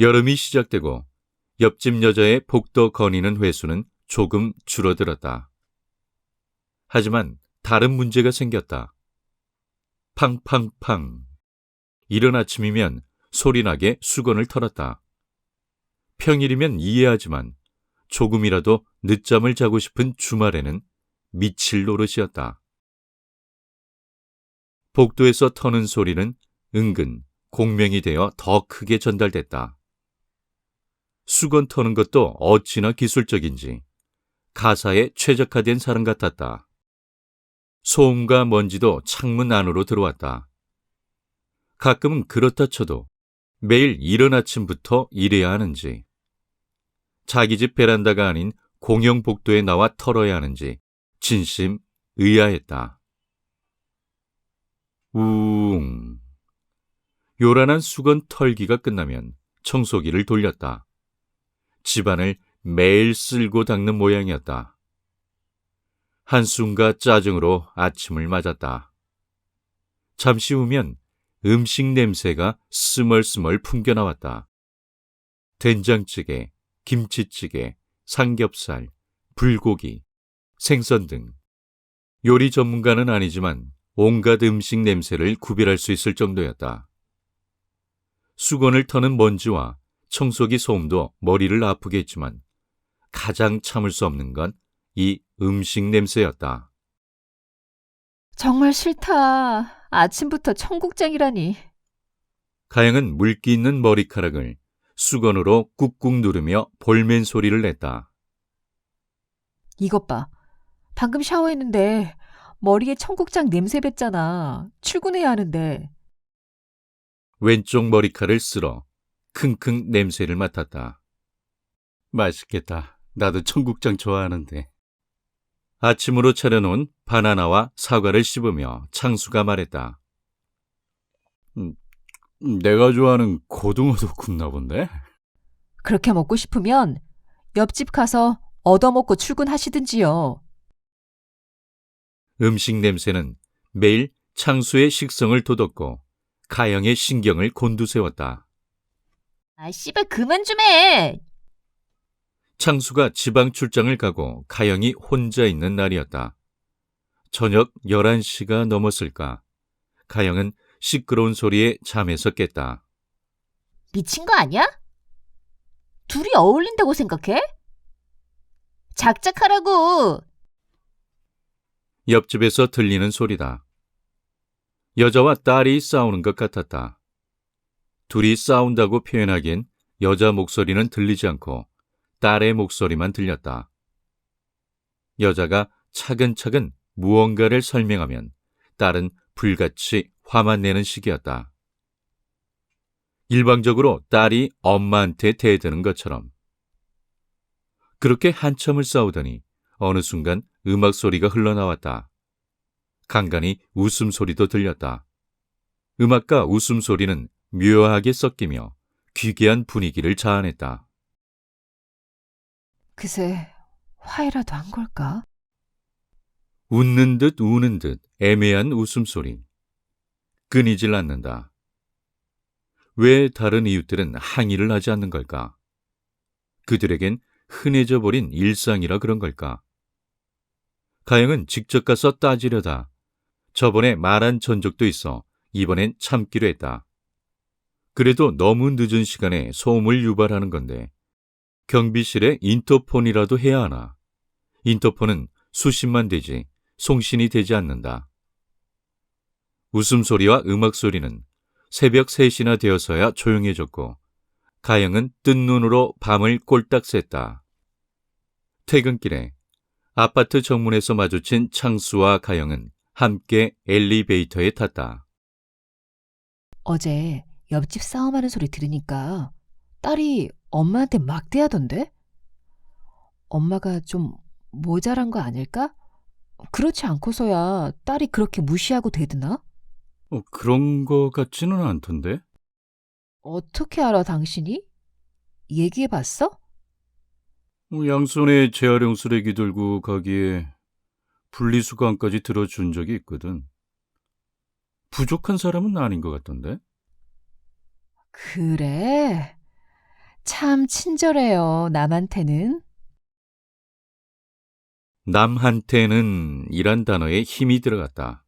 여름이 시작되고 옆집 여자의 복도 거니는 횟수는 조금 줄어들었다. 하지만 다른 문제가 생겼다. 팡팡팡. 이른 아침이면 소리나게 수건을 털었다. 평일이면 이해하지만 조금이라도 늦잠을 자고 싶은 주말에는 미칠 노릇이었다. 복도에서 터는 소리는 은근 공명이 되어 더 크게 전달됐다. 수건 터는 것도 어찌나 기술적인지 가사에 최적화된 사람 같았다. 소음과 먼지도 창문 안으로 들어왔다. 가끔은 그렇다 쳐도 매일 이른 아침부터 일해야 하는지, 자기 집 베란다가 아닌 공영 복도에 나와 털어야 하는지 진심 의아했다. 우웅. 요란한 수건 털기가 끝나면 청소기를 돌렸다. 집안을 매일 쓸고 닦는 모양이었다. 한숨과 짜증으로 아침을 맞았다. 잠시 후면 음식 냄새가 스멀스멀 풍겨나왔다. 된장찌개, 김치찌개, 삼겹살, 불고기, 생선 등 요리 전문가는 아니지만 온갖 음식 냄새를 구별할 수 있을 정도였다. 수건을 터는 먼지와 청소기 소음도 머리를 아프게 했지만 가장 참을 수 없는 건 이 음식 냄새였다. 정말 싫다. 아침부터 청국장이라니. 가영은 물기 있는 머리카락을 수건으로 꾹꾹 누르며 볼멘 소리를 냈다. 이것 봐. 방금 샤워했는데 머리에 청국장 냄새 뱄잖아. 출근해야 하는데. 왼쪽 머리칼을 쓸어 킁킁 냄새를 맡았다. 맛있겠다. 나도 청국장 좋아하는데. 아침으로 차려놓은 바나나와 사과를 씹으며 창수가 말했다. 음, 내가 좋아하는 고등어도 굽나 본데? 그렇게 먹고 싶으면 옆집 가서 얻어먹고 출근하시든지요. 음식 냄새는 매일 창수의 식성을 돋웠고 가영의 신경을 곤두세웠다. 아, 씨발, 그만 좀 해! 창수가 지방 출장을 가고 가영이 혼자 있는 날이었다. 저녁 11시가 넘었을까. 가영은 시끄러운 소리에 잠에서 깼다. 미친 거 아니야? 둘이 어울린다고 생각해? 작작하라고! 옆집에서 들리는 소리다. 여자와 딸이 싸우는 것 같았다. 둘이 싸운다고 표현하기엔 여자 목소리는 들리지 않고 딸의 목소리만 들렸다. 여자가 차근차근 무언가를 설명하면 딸은 불같이 화만 내는 식이었다. 일방적으로 딸이 엄마한테 대드는 것처럼. 그렇게 한참을 싸우더니 어느 순간 음악 소리가 흘러나왔다. 간간히 웃음 소리도 들렸다. 음악과 웃음 소리는 묘하게 섞이며 귀괴한 분위기를 자아냈다. 그새 화해라도 한 걸까? 웃는 듯 우는 듯 애매한 웃음소리. 끊이질 않는다. 왜 다른 이웃들은 항의를 하지 않는 걸까? 그들에겐 흔해져 버린 일상이라 그런 걸까? 가영은 직접 가서 따지려다 저번에 말한 전적도 있어 이번엔 참기로 했다. 그래도 너무 늦은 시간에 소음을 유발하는 건데 경비실에 인터폰이라도 해야 하나. 인터폰은 수십만 되지 송신이 되지 않는다. 웃음소리와 음악소리는 새벽 3시나 되어서야 조용해졌고 가영은 뜬 눈으로 밤을 꼴딱 샜다. 퇴근길에 아파트 정문에서 마주친 창수와 가영은 함께 엘리베이터에 탔다. 어제 옆집 싸움하는 소리 들으니까 딸이 엄마한테 막대하던데? 엄마가 좀 모자란 거 아닐까? 그렇지 않고서야 딸이 그렇게 무시하고 대드나? 어, 그런 거 같지는 않던데? 어떻게 알아, 당신이? 얘기해 봤어? 어, 양손에 재활용 쓰레기 들고 가기에 분리수거함까지 들어준 적이 있거든. 부족한 사람은 아닌 것 같던데? 그래. 참 친절해요, 남한테는. 남한테는 이란 단어에 힘이 들어갔다.